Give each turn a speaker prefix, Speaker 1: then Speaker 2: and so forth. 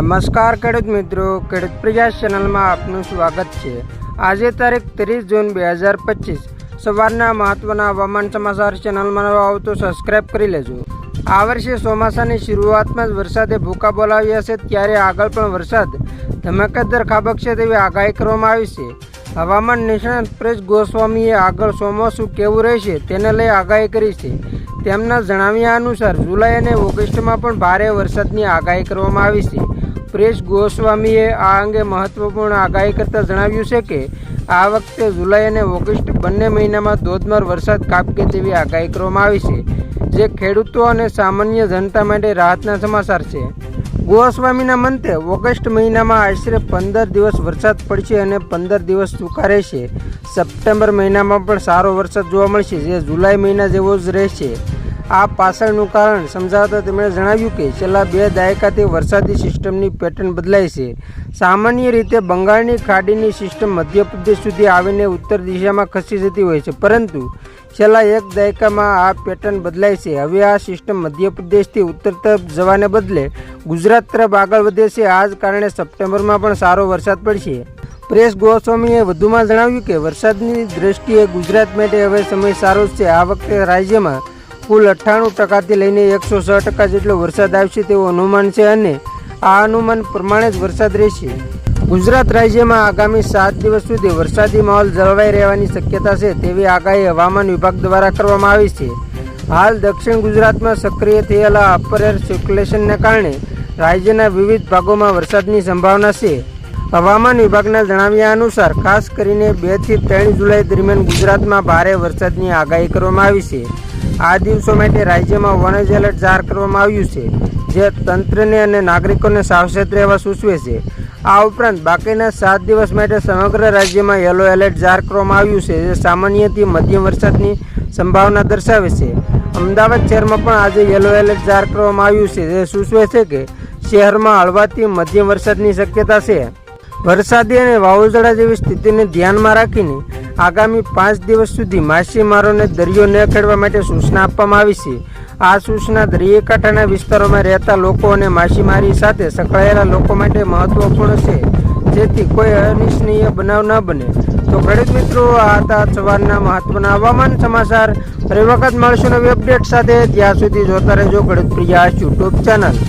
Speaker 1: નમસ્કાર ખેડૂત મિત્રો, ખેડૂત પ્રયાસ ચેનલમાં આપનું સ્વાગત છે. આજે તારીખ ત્રીસ જૂન બે હજાર પચીસ. સવારના મહત્વના હવામાન સમાચાર ચેનલમાં આવો તો સબસ્ક્રાઈબ કરી લેજો. આ વર્ષે ચોમાસાની શરૂઆતમાં જ વરસાદે ભૂકા બોલાવ્યા છે, ત્યારે આગળ પણ વરસાદ ધમાકેદાર ખાબકશે તેવી આગાહી કરવામાં આવી છે. હવામાન નિષ્ણાત પ્રેશ ગોસ્વામીએ આગળ ચોમાસું કેવું રહેશે તેને લઈ આગાહી કરી છે. તેમના જણાવ્યા અનુસાર જુલાઈ અને ઓગસ્ટમાં પણ ભારે વરસાદની આગાહી કરવામાં આવી છે. પ્રેસ ગોસ્વામીએ આ અંગે મહત્વપૂર્ણ આગાહી કરતાં જણાવ્યું છે કે, આ વખતે જુલાઈ અને ઓગસ્ટ બંને મહિનામાં ધોધમાર વરસાદ કાપકે તેવી આગાહી કરવામાં આવી છે, જે ખેડૂતો અને સામાન્ય જનતા માટે રાહતના સમાચાર છે. ગોસ્વામીના મંતે, ઓગસ્ટ મહિનામાં આશરે પંદર દિવસ વરસાદ પડશે અને પંદર દિવસ સૂકા રહેશે. સપ્ટેમ્બર મહિનામાં પણ સારો વરસાદ જોવા મળશે, જે જુલાઈ મહિના જેવો જ રહેશે. આ પાછળનું કારણ સમજાવતા તેમણે જણાવ્યું કે છેલ્લા બે દાયકાથી વરસાદી સિસ્ટમની પેટર્ન બદલાય છે. સામાન્ય રીતે બંગાળની ખાડીની સિસ્ટમ મધ્યપ્રદેશ સુધી આવીને ઉત્તર દિશામાં ખસી જતી હોય છે, પરંતુ છેલ્લા એક દાયકામાં આ પેટર્ન બદલાય છે. હવે આ સિસ્ટમ મધ્યપ્રદેશથી ઉત્તર તરફ જવાને બદલે ગુજરાત તરફ આગળ વધે છે. આ જ કારણે સપ્ટેમ્બરમાં પણ સારો વરસાદ પડશે. પ્રેસ ગોસ્વામીએ વધુમાં જણાવ્યું કે વરસાદની દ્રષ્ટિએ ગુજરાત માટે હવે સમય સારો છે. આ વખતે રાજ્યમાં કુલ અઠ્ઠાણું ટકાથી લઈને એકસો છ ટકા જેટલો વરસાદ આવશે તેવું અનુમાન છે અને આ અનુમાન પ્રમાણે જ વરસાદ રહેશે. ગુજરાત રાજ્યમાં આગામી સાત દિવસ સુધી વરસાદી માહોલ જળવાઈ રહેવાની શક્યતા છે તેવી આગાહી હવામાન વિભાગ દ્વારા કરવામાં આવી છે. હાલ દક્ષિણ ગુજરાતમાં સક્રિય થયેલા અપર એર સર્ક્યુલેશનને કારણે રાજ્યના વિવિધ ભાગોમાં વરસાદની સંભાવના છે. હવામાન વિભાગના જણાવ્યા અનુસાર, ખાસ કરીને બેથી ત્રણ જુલાઈ દરમિયાન ગુજરાતમાં ભારે વરસાદની આગાહી કરવામાં આવી છે. આ દિવસો માટે રાજ્યમાં વન એલર્ટ જાહેર કરવામાં આવ્યું છે, જે તંત્રને અને નાગરિકોને સાવચેત રહેવા સૂચવે છે. આ ઉપરાંત બાકીના સાત દિવસ માટે સમગ્ર રાજ્યમાં યલો એલર્ટ જાહેર કરવામાં આવ્યું છે, જે સામાન્યથી મધ્યમ વરસાદની સંભાવના દર્શાવે છે. અમદાવાદ શહેરમાં પણ આજે યલો એલર્ટ જાહેર કરવામાં આવ્યું છે, જે સૂચવે છે કે શહેરમાં હળવાથી મધ્યમ વરસાદની શક્યતા છે. વરસાદી અને વાવાઝોડા જેવી સ્થિતિને ધ્યાનમાં રાખીને આગામી પાંચ દિવસ સુધી માછીમારોને દરિયો ન ખેડવા માટે સૂચના આપવામાં આવી છે. આ સૂચના દરિયાકાંઠાના વિસ્તારોમાં રહેતા લોકો અને માછીમારી સાથે સંકળાયેલા લોકો માટે મહત્વપૂર્ણ છે. જેથી કોઈ અનિચ્છનીય બનાવ ન બને. તો ખેડૂત મિત્રો, આ હતા સવારના મહત્વના હવામાન સમાચાર. ફરી વખત મળશું નવી અપડેટ સાથે. ત્યાં સુધી જોતા રહેજો ખેડૂત પ્રિયા યુટ્યુબ ચેનલ